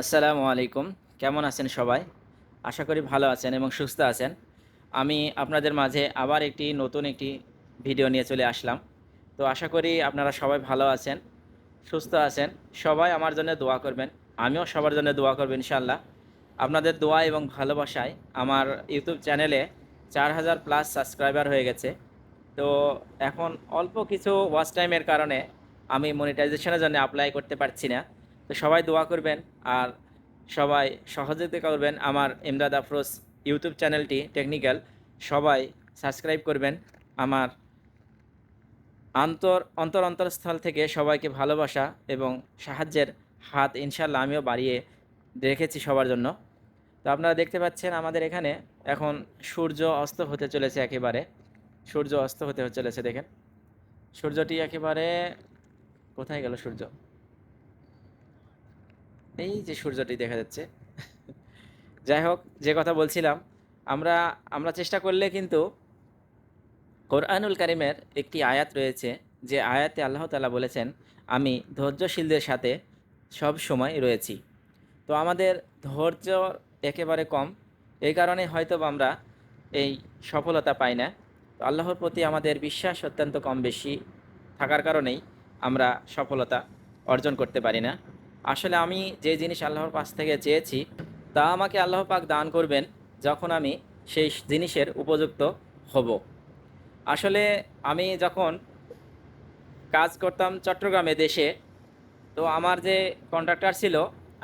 আসসালামু আলাইকুম। কেমন আছেন সবাই? আশা করি ভালো আছেন এবং সুস্থ আছেন। আমি আপনাদের মাঝে আবার একটি নতুন একটি ভিডিও নিয়ে চলে আসলাম। তো আশা করি আপনারা সবাই ভালো আছেন, সুস্থ আছেন। সবাই আমার জন্য দোয়া করবেন, আমিও সবার জন্য দোয়া করব ইনশাল্লাহ আপনাদের দোয়া এবং ভালোবাসায় আমার ইউটিউব চ্যানেলে চার হাজার প্লাস সাবস্ক্রাইবার হয়ে গেছে। তো এখন অল্প কিছু ওয়াচ টাইমের কারণে আমি মনিটাইজেশনের জন্য অ্যাপ্লাই করতে পারছি না। তো সবাই দোয়া করবেন আর সবাই সহযোগিতা করবেন আমার ইমদাদ আফরোজ ইউটিউব চ্যানেলটি টেকনিক্যাল। সবাই সাবস্ক্রাইব করবেন আমার আন্তর, অন্তর অন্তরস্থল থেকে সবাইকে ভালোবাসা এবং সাহায্যের হাত ইনশাল্লাহ আমিও বাড়িয়ে রেখেছি সবার জন্য। তো আপনারা দেখতে পাচ্ছেন আমাদের এখানে এখন সূর্য অস্ত হতে চলেছে একেবারে। সূর্য অস্ত হতে চলেছে দেখেন। সূর্যটি একেবারে কোথায় গেল সূর্য? এই যে সূর্যটি দেখা যাচ্ছে। যাই হোক, যে কথা বলছিলাম, আমরা আমরা চেষ্টা করলে কিন্তু কোরআনুল কারিমের একটি আয়াত রয়েছে, যে আয়াতে আল্লাহ তালা বলেছেন, আমি ধৈর্যশীলদের সাথে সব সময় রয়েছি। তো আমাদের ধৈর্য একেবারে কম, এই কারণে হয়তো আমরা এই সফলতা পাই না। তো আল্লাহর প্রতি আমাদের বিশ্বাস অত্যন্ত কম বেশি থাকার কারণেই আমরা সফলতা অর্জন করতে পারি না। আসলে আমি যে জিনিস আল্লাহর পাশ থেকে চেয়েছি, তা আমাকে আল্লাহ পাক দান করবেন যখন আমি সেই জিনিসের উপযুক্ত হব। আসলে আমি যখন কাজ করতাম চট্টগ্রামে দেশে, তো আমার যে কন্ট্রাক্টর ছিল,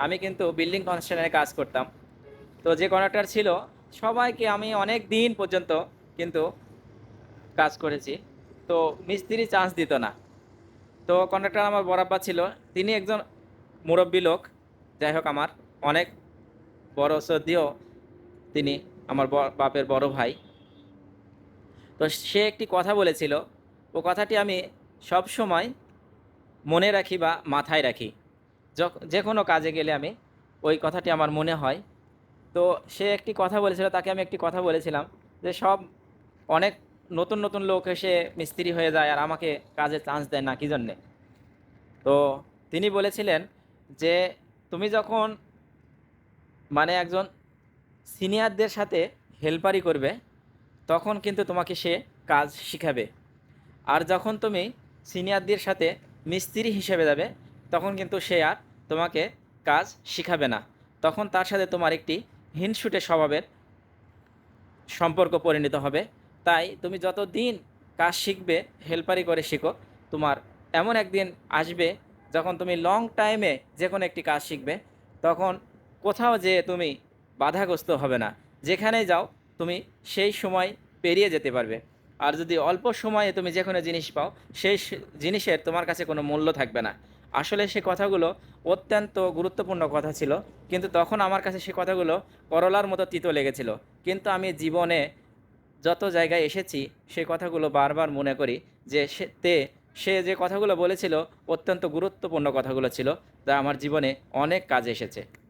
আমি কিন্তু বিল্ডিং কনস্ট্রাকশনের কাজ করতাম। তো যে কন্ট্রাক্টর ছিল, সবাইকে আমি অনেক দিন পর্যন্ত কিন্তু কাজ করেছি। তো মিস্ত্রি চান্স দিত না। তো কন্ট্রাক্টর আমার বরাব্বা ছিল, তিনি একজন মুরব্বী লোক, যাই হোক আমার, অনেক বড় সদ্যও তিনি আমার বাপের বড় ভাই। তো সে একটি কথা বলেছিল, ও কথাটি আমি সব সময় মনে রাখি বা মাথায় রাখি। যে কোনো কাজে গেলে আমি ওই কথাটি আমার মনে হয়। তো সে একটি কথা বলেছিল, তাকে আমি একটি কথা বলেছিলাম যে সব অনেক নতুন নতুন লোক এসে মিস্ত্রি হয়ে যায় আর আমাকে কাজে চান্স দেয় না, কি জন্যে? তো তিনি বলেছিলেন যে তুমি যখন মানে একজন সিনিয়রদের সাথে হেল্পারি করবে, তখন কিন্তু তোমাকে সে কাজ শিখাবে। আর যখন তুমি সিনিয়রদের সাথে মিস্ত্রি হিসেবে যাবে, তখন কিন্তু সে আর তোমাকে কাজ শিখাবে না। তখন তার সাথে তোমার একটি হিনসুটে স্বভাবের সম্পর্ক পরিণত হবে। তাই তুমি যত দিন কাজ শিখবে, হেল্পারি করে শিখো, তোমার এমন একদিন আসবে যখন তুমি লং টাইমে যে কোনো একটি কাজ শিখবে, তখন কোথাও যে তুমি বাধাগ্রস্ত হবে না। যেখানে যাও, তুমি সেই সময় পেরিয়ে যেতে পারবে। আর যদি অল্প সময়ে তুমি যে কোনো জিনিস পাও, সেই জিনিসের তোমার কাছে কোনো মূল্য থাকবে না। আসলে সে কথাগুলো অত্যন্ত গুরুত্বপূর্ণ কথা ছিল, কিন্তু তখন আমার কাছে সে কথাগুলো করলার মতো তিতো লেগেছিল। কিন্তু আমি জীবনে যত জায়গায় এসেছি, সে কথাগুলো বারবার মনে করি যে সে, তে সে যে কথাগুলো বলেছিল অত্যন্ত গুরুত্বপূর্ণ কথাগুলো ছিল যা আমার জীবনে অনেক কাজে এসেছে।